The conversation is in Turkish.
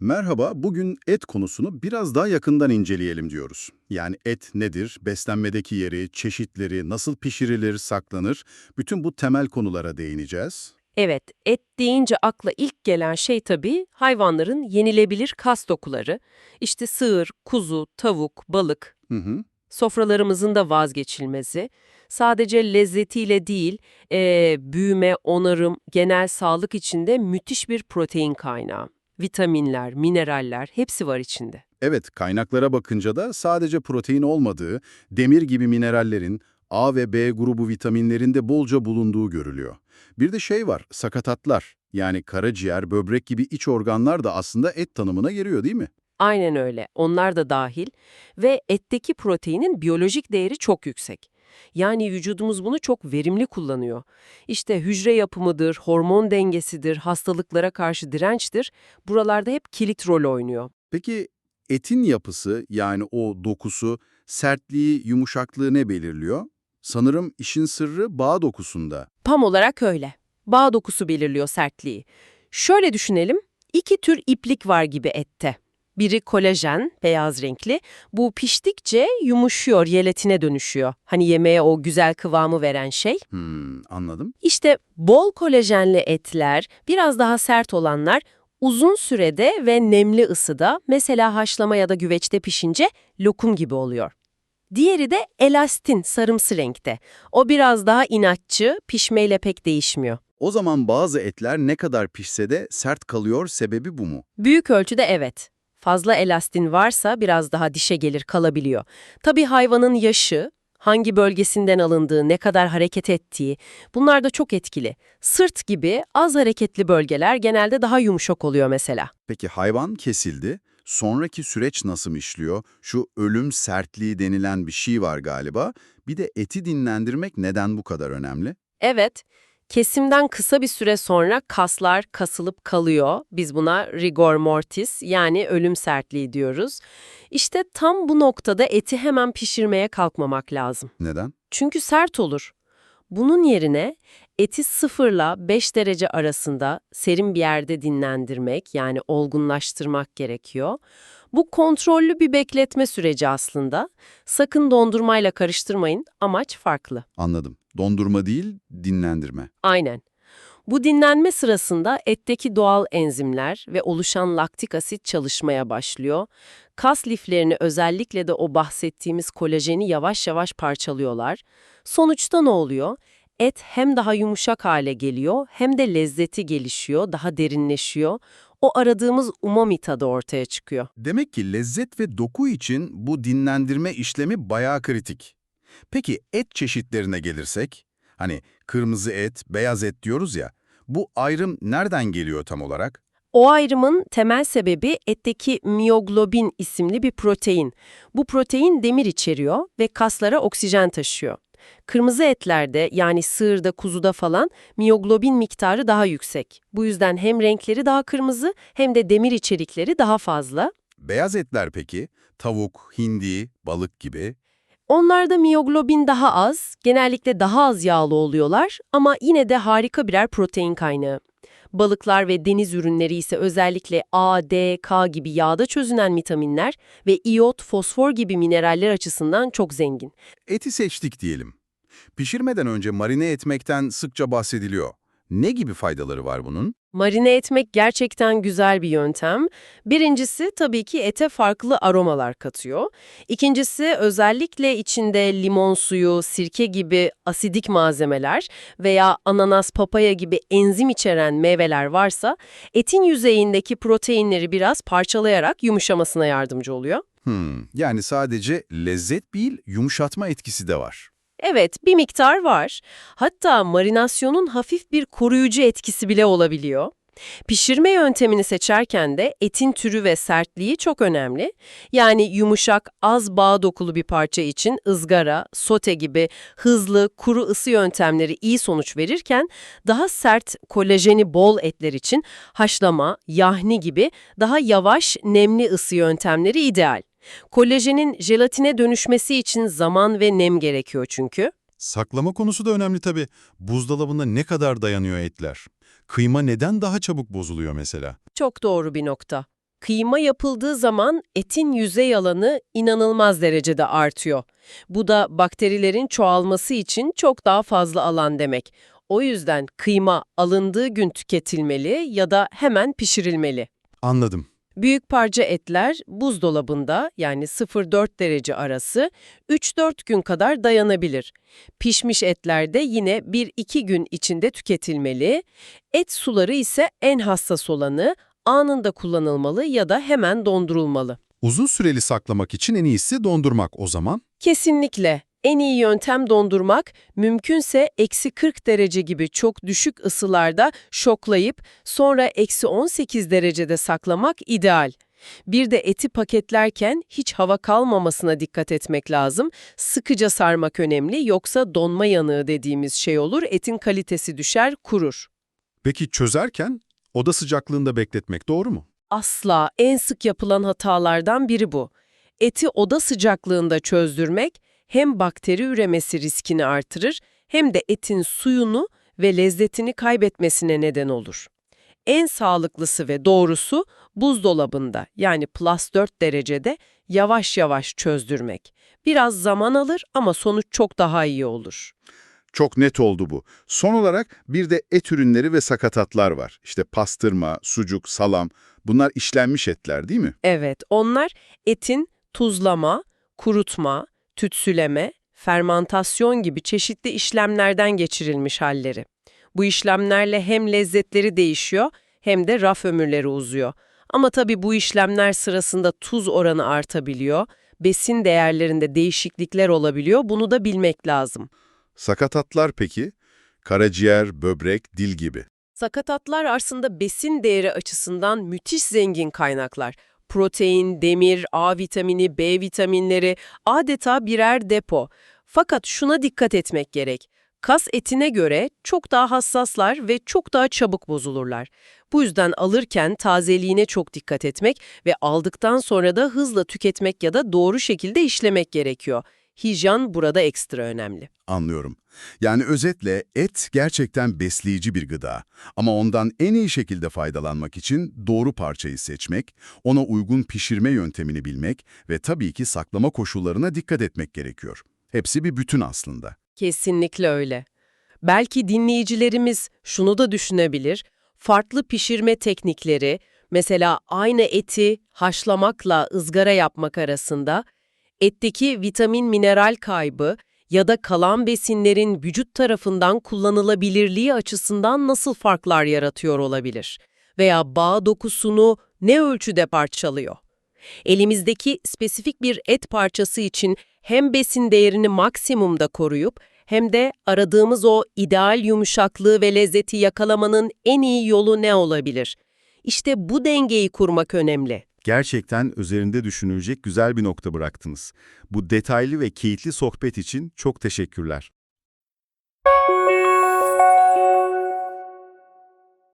Merhaba, bugün et konusunu biraz daha yakından inceleyelim diyoruz. Yani et nedir, beslenmedeki yeri, çeşitleri, nasıl pişirilir, saklanır, bütün bu temel konulara değineceğiz. Evet, et deyince akla ilk gelen şey tabii hayvanların yenilebilir kas dokuları. İşte sığır, kuzu, tavuk, balık, Hı hı. sofralarımızın da vazgeçilmezi. Sadece lezzetiyle değil, eee, büyüme, onarım, genel sağlık içinde müthiş bir protein kaynağı. Vitaminler, mineraller hepsi var içinde. Evet, kaynaklara bakınca da sadece protein olmadığı, demir gibi minerallerin, A ve B grubu vitaminlerin de bolca bulunduğu görülüyor. Bir de şey var, sakatatlar. Yani karaciğer, böbrek gibi iç organlar da aslında et tanımına giriyor değil mi? Aynen öyle. Onlar da dahil ve etteki proteinin biyolojik değeri çok yüksek. Yani vücudumuz bunu çok verimli kullanıyor. İşte hücre yapımıdır, hormon dengesidir, hastalıklara karşı dirençtir. Buralarda hep kilit rol oynuyor. Peki etin yapısı yani o dokusu, sertliği, yumuşaklığı ne belirliyor? Sanırım işin sırrı bağ dokusunda. Tam olarak öyle. Bağ dokusu belirliyor sertliği. Şöyle düşünelim, iki tür iplik var gibi ette. Biri kolajen, beyaz renkli. Bu piştikçe yumuşuyor, yeletine dönüşüyor. Hani yemeğe o güzel kıvamı veren şey. Hmm, anladım. İşte bol kolajenli etler, biraz daha sert olanlar uzun sürede ve nemli ısıda mesela haşlama ya da güveçte pişince lokum gibi oluyor. Diğeri de elastin, sarımsı renkte. O biraz daha inatçı, pişmeyle pek değişmiyor. O zaman bazı etler ne kadar pişse de sert kalıyor, sebebi bu mu? Büyük ölçüde evet. Fazla elastin varsa biraz daha dişe gelir kalabiliyor. Tabii hayvanın yaşı, hangi bölgesinden alındığı, ne kadar hareket ettiği bunlar da çok etkili. Sırt gibi az hareketli bölgeler genelde daha yumuşak oluyor mesela. Peki hayvan kesildi, sonraki süreç nasıl işliyor? Şu ölüm sertliği denilen bir şey var galiba. Bir de eti dinlendirmek neden bu kadar önemli? Evet, kesimden kısa bir süre sonra kaslar kasılıp kalıyor. Biz buna rigor mortis yani ölüm sertliği diyoruz. İşte tam bu noktada eti hemen pişirmeye kalkmamak lazım. Neden? Çünkü sert olur. Bunun yerine eti sıfırla 5 derece arasında serin bir yerde dinlendirmek yani olgunlaştırmak gerekiyor. Bu kontrollü bir bekletme süreci aslında. Sakın dondurmayla karıştırmayın, amaç farklı. Anladım. Dondurma değil, dinlendirme. Aynen. Bu dinlenme sırasında etteki doğal enzimler ve oluşan laktik asit çalışmaya başlıyor. Kas liflerini özellikle de o bahsettiğimiz kolajeni yavaş yavaş parçalıyorlar. Sonuçta ne oluyor? Et hem daha yumuşak hale geliyor hem de lezzeti gelişiyor, daha derinleşiyor. O aradığımız umami tadı ortaya çıkıyor. Demek ki lezzet ve doku için bu dinlendirme işlemi bayağı kritik. Peki et çeşitlerine gelirsek, hani kırmızı et, beyaz et diyoruz ya, bu ayrım nereden geliyor tam olarak? O ayrımın temel sebebi etteki miyoglobin isimli bir protein. Bu protein demir içeriyor ve kaslara oksijen taşıyor. Kırmızı etlerde yani sığırda, kuzuda falan miyoglobin miktarı daha yüksek. Bu yüzden hem renkleri daha kırmızı hem de demir içerikleri daha fazla. Beyaz etler peki, tavuk, hindi, balık gibi. Onlarda miyoglobin daha az, genellikle daha az yağlı oluyorlar ama yine de harika birer protein kaynağı. Balıklar ve deniz ürünleri ise özellikle A, D, K gibi yağda çözünen vitaminler ve iyot, fosfor gibi mineraller açısından çok zengin. Eti seçtik diyelim. Pişirmeden önce marine etmekten sıkça bahsediliyor. Ne gibi faydaları var bunun? Marine etmek gerçekten güzel bir yöntem. Birincisi tabii ki ete farklı aromalar katıyor. İkincisi özellikle içinde limon suyu, sirke gibi asidik malzemeler veya ananas, papaya gibi enzim içeren meyveler varsa etin yüzeyindeki proteinleri biraz parçalayarak yumuşamasına yardımcı oluyor. Hmm, yani sadece lezzet değil, yumuşatma etkisi de var. Evet, bir miktar var. Hatta marinasyonun hafif bir koruyucu etkisi bile olabiliyor. Pişirme yöntemini seçerken de etin türü ve sertliği çok önemli. Yani yumuşak, az bağ dokulu bir parça için ızgara, sote gibi hızlı, kuru ısı yöntemleri iyi sonuç verirken daha sert, kolajeni bol etler için haşlama, yahni gibi daha yavaş, nemli ısı yöntemleri ideal. Kolajenin jelatine dönüşmesi için zaman ve nem gerekiyor çünkü. Saklama konusu da önemli tabii. Buzdolabında ne kadar dayanıyor etler? Kıyma neden daha çabuk bozuluyor mesela? Çok doğru bir nokta. Kıyma yapıldığı zaman etin yüzey alanı inanılmaz derecede artıyor. Bu da bakterilerin çoğalması için çok daha fazla alan demek. O yüzden kıyma alındığı gün tüketilmeli ya da hemen pişirilmeli. Anladım. Büyük parça etler buzdolabında yani 0-4 derece arası 3-4 gün kadar dayanabilir. Pişmiş etler de yine 1-2 gün içinde tüketilmeli. Et suları ise en hassas olanı anında kullanılmalı ya da hemen dondurulmalı. Uzun süreli saklamak için en iyisi dondurmak o zaman. Kesinlikle. En iyi yöntem dondurmak, mümkünse eksi 40 derece gibi çok düşük ısılarda şoklayıp sonra eksi 18 derecede saklamak ideal. Bir de eti paketlerken hiç hava kalmamasına dikkat etmek lazım. Sıkıca sarmak önemli yoksa donma yanığı dediğimiz şey olur, etin kalitesi düşer, kurur. Peki çözerken oda sıcaklığında bekletmek doğru mu? Asla en sık yapılan hatalardan biri bu. Eti oda sıcaklığında çözdürmek hem bakteri üremesi riskini artırır hem de etin suyunu ve lezzetini kaybetmesine neden olur. En sağlıklısı ve doğrusu buzdolabında yani plus 4 derecede yavaş yavaş çözdürmek. Biraz zaman alır ama sonuç çok daha iyi olur. Çok net oldu bu. Son olarak bir de et ürünleri ve sakatatlar var. İşte pastırma, sucuk, salam. Bunlar işlenmiş etler değil mi? Evet, onlar etin tuzlama, kurutma, tütsüleme, fermantasyon gibi çeşitli işlemlerden geçirilmiş halleri. Bu işlemlerle hem lezzetleri değişiyor hem de raf ömürleri uzuyor. Ama tabii bu işlemler sırasında tuz oranı artabiliyor, besin değerlerinde değişiklikler olabiliyor, bunu da bilmek lazım. Sakatatlar peki? Karaciğer, böbrek, dil gibi. Sakatatlar aslında besin değeri açısından müthiş zengin kaynaklar. Protein, demir, A vitamini, B vitaminleri adeta birer depo. Fakat şuna dikkat etmek gerek. Kas etine göre çok daha hassaslar ve çok daha çabuk bozulurlar. Bu yüzden alırken tazeliğine çok dikkat etmek ve aldıktan sonra da hızla tüketmek ya da doğru şekilde işlemek gerekiyor. Hijyen burada ekstra önemli. Anlıyorum. Yani özetle et gerçekten besleyici bir gıda. Ama ondan en iyi şekilde faydalanmak için doğru parçayı seçmek, ona uygun pişirme yöntemini bilmek ve tabii ki saklama koşullarına dikkat etmek gerekiyor. Hepsi bir bütün aslında. Kesinlikle öyle. Belki dinleyicilerimiz şunu da düşünebilir. Farklı pişirme teknikleri, mesela aynı eti haşlamakla ızgara yapmak arasında, etteki vitamin mineral kaybı ya da kalan besinlerin vücut tarafından kullanılabilirliği açısından nasıl farklar yaratıyor olabilir? Veya bağ dokusunu ne ölçüde parçalıyor? Elimizdeki spesifik bir et parçası için hem besin değerini maksimumda koruyup hem de aradığımız o ideal yumuşaklığı ve lezzeti yakalamanın en iyi yolu ne olabilir? İşte bu dengeyi kurmak önemli. Gerçekten üzerinde düşünülecek güzel bir nokta bıraktınız. Bu detaylı ve keyifli sohbet için çok teşekkürler.